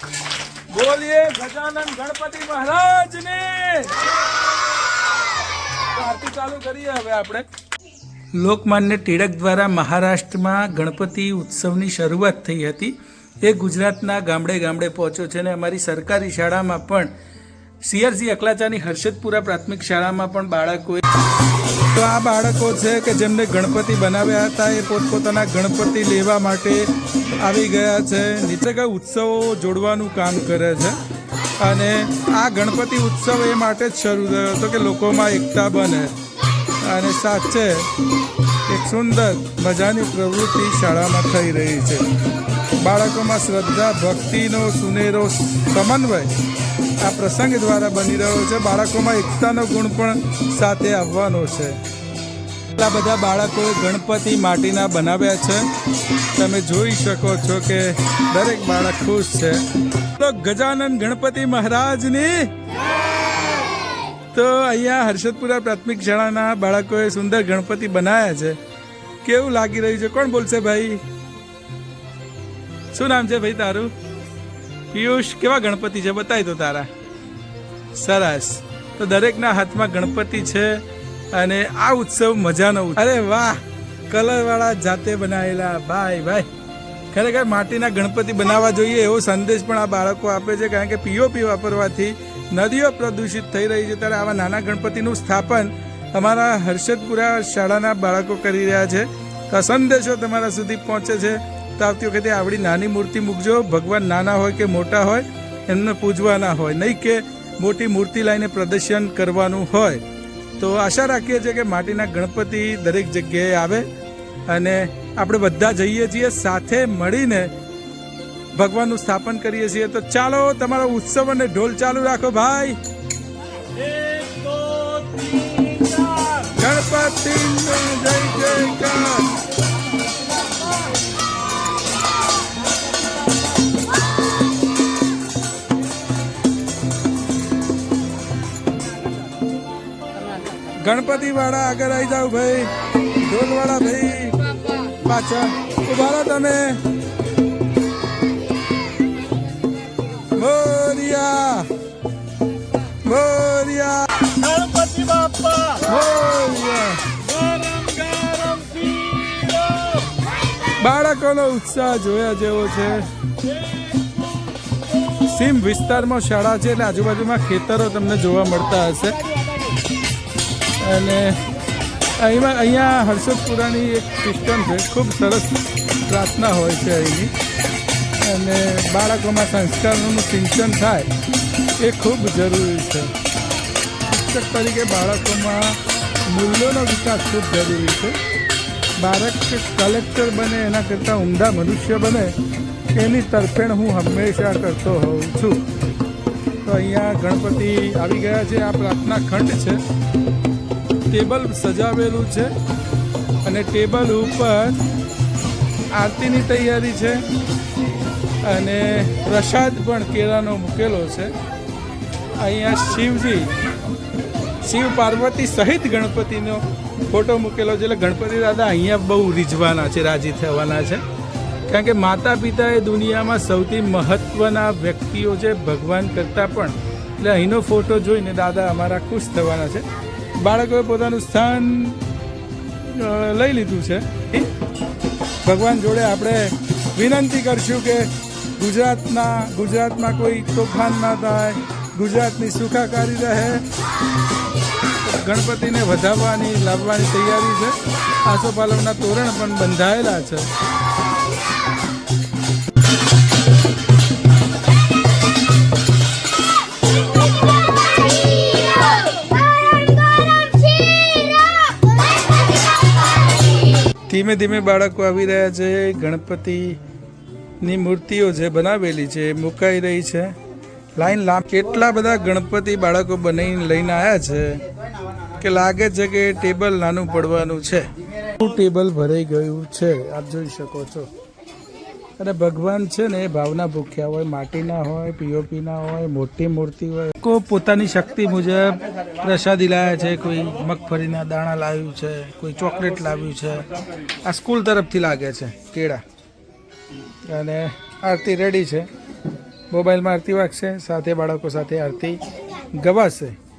બોલીએ ગજાનન ગણપતિ મહારાજ ને આરતી ચાલુ કરીએ હવે આપણે. લોકમાન્ય ટિળક દ્વારા મહારાષ્ટ્રમાં ગણપતિ ઉત્સવની શરૂઆત થઈ હતી. એ ગુજરાતના ગામડે ગામડે પહોંચ્યો છે અને અમારી સરકારી શાળામાં પણ સીઆરસી અકલાચાની હર્ષદપુરા પ્રાથમિક શાળામાં પણ બાળકોએ તો આ બાળકો છે કે જેમને ગણપતિ બનાવ્યા હતા, એ પોતપોતાના ગણપતિ લેવા માટે આવી ગયા છે. નીચે કઈ ઉત્સવો જોડવાનું કામ કરે છે. અને આ ગણપતિ ઉત્સવ એ માટે જ શરૂ થયો હતો કે લોકોમાં એકતા બને. અને સાચે એક સુંદર મજાની પ્રવૃત્તિ શાળામાં થઈ રહી છે. બાળકોમાં શ્રદ્ધા, ભક્તિનો સુનેરો સમન્વય આ પ્રસંગ દ્વારા બની રહ્યો છે. બાળકોમાં એકતાનો ગુણ પણ સાથે આવવાનો છે. એટલા બધા બાળકોએ ગણપતિ માટીના બનાવ્યા છે. તમે જોઈ શકો છો કે દરેક બાળક ખુશ છે. તો ગજાનન ગણપતિ મહારાજની તો અહીંયા હર્ષદપુરા પ્રાથમિક શાળાના બાળકોએ સુંદર ગણપતિ બનાવ્યા છે. કેવું લાગી રહ્યું છે? કોણ બોલશે ભાઈ? શું નામ છે ભાઈ તારું? પિયુષ, કેવા ગણપતિ છે? બતાવી દો તારા. સરસ. તો દરેકના હાથમાં ગણપતિ છે અને આ ઉત્સવ મજાનો અરે વાહ! કલરવાળા જાતે બનાવેલા ભાઈ ભાઈ. ખરેખર માટીના ગણપતિ બનાવવા જોઈએ એવો સંદેશ પણ આ બાળકો આપે છે, કારણ કે પીઓપી વાપરવાથી નદીઓ પ્રદૂષિત થઈ રહી છે ત્યારે આવા નાના ગણપતિનું સ્થાપન અમારા હર્ષદપુરા શાળાના બાળકો કરી રહ્યા છે. તો સંદેશો તમારા સુધી પહોંચે છે. તો આવતી વખતે આવડી નાની મૂર્તિ મૂકજો. ભગવાન નાના હોય કે મોટા હોય, એમને પૂજવાના હોય. નહીં કે મોટી મૂર્તિ લાવીને પ્રદર્શન કરવાનું હોય. તો આશા રાખીએ છીએ કે માટીના ગણપતિ દરેક જગ્યાએ આવે અને આપણે બધા જઈએ છીએ સાથે મળીને ભગવાનનું સ્થાપન કરીએ છીએ. તો ચાલો તમારો ઉત્સવ અને ઢોલ ચાલુ રાખો ભાઈ. ગણપતિ જય ગણપતિ વાળા આગળ આવી જાવ ભાઈ. ઢોલ વાળા ભાઈ. પાછા ઊભા તમે. બાળકોનો ઉત્સાહ જોયા જેવો છે. સીમ વિસ્તારમાં શાળા છે એટલે આજુબાજુમાં ખેતરો તમને જોવા મળતા હશે. અને અહીંમાં અહીંયા હર્ષદપુરાની એક સિસ્ટમ છે. ખૂબ સરસ પ્રાર્થના હોય છે અહીંની. અને બાળકોમાં સંસ્કારનું સિંચન થાય એ ખૂબ જરૂરી છે. શિક્ષક તરીકે બાળકોમાં મૂલ્યોનો વિકાસ ખૂબ જરૂરી છે. બાળક કલેક્ટર બને, એના કરતાં ઊંડા મનુષ્ય બને, એની તરફેણ હું હંમેશા કરતો હોઉં છું. તો અહીંયા ગણપતિ આવી ગયા છે, આ પ્રાર્થના ખંડ છે. ટેબલ સજાવેલું છે અને ટેબલ ઉપર આરતીની તૈયારી છે અને પ્રસાદ પણ કેળાનો મૂકેલો છે. અહીંયા શિવજી શિવ પાર્વતી સહિત ગણપતિનો ફોટો મૂકેલો છે. એટલે ગણપતિ દાદા અહીંયા બહુ રીઝવાના છે, રાજી થવાના છે. કારણ કે માતા પિતા એ દુનિયામાં સૌથી મહત્વના વ્યક્તિઓ છે ભગવાન કરતાં પણ. એટલે અહીંનો ફોટો જોઈને દાદા અમારા ખુશ થવાના છે. બાળકોએ પોતાનું સ્થાન લઈ લીધું છે. ભગવાન જોડે આપણે વિનંતી કરશું કે ગુજરાતના, ગુજરાતમાં કોઈ તોફાન ના થાય ગુજરાતની સુખાકારી રહે. ગણપતિને વધાવવાની, લાવવાની તૈયારી છે. આસોપાલવના તોરણ પણ બંધાયેલા છે. ધીમે ધીમે બાળકો આવી રહ્યા છે. ગણપતિની મૂર્તિઓ જે બનાવેલી છે, મુકાઈ રહી છે. લાઈન લાંબ. કેટલા બધા ગણપતિ બાળકો બનાવીને લઈને આવ્યા છે કે લાગે છે કે ટેબલ નાનું પડવાનું છે. ટેબલ ભરાઈ ગયું છે? આપ જોઈ શકો છો. અને ભગવાન છે ને એ ભાવના ભૂખ્યા હોય, માટીના હોય, પીઓપીના હોય, મોટી મૂર્તિ હોય. લોકો પોતાની શક્તિ મુજબ પ્રસાદી લાવ્યા છે, કોઈ મગફળીના દાણા લાવ્યું છે, કોઈ ચોકલેટ લાવ્યું છે. આ સ્કૂલ તરફથી લાગે છે, કેળા. અને આરતી રેડી છે. મોબાઈલમાં આરતી વાગશે. સાથે બાળકો સાથે આરતી ગવાશે.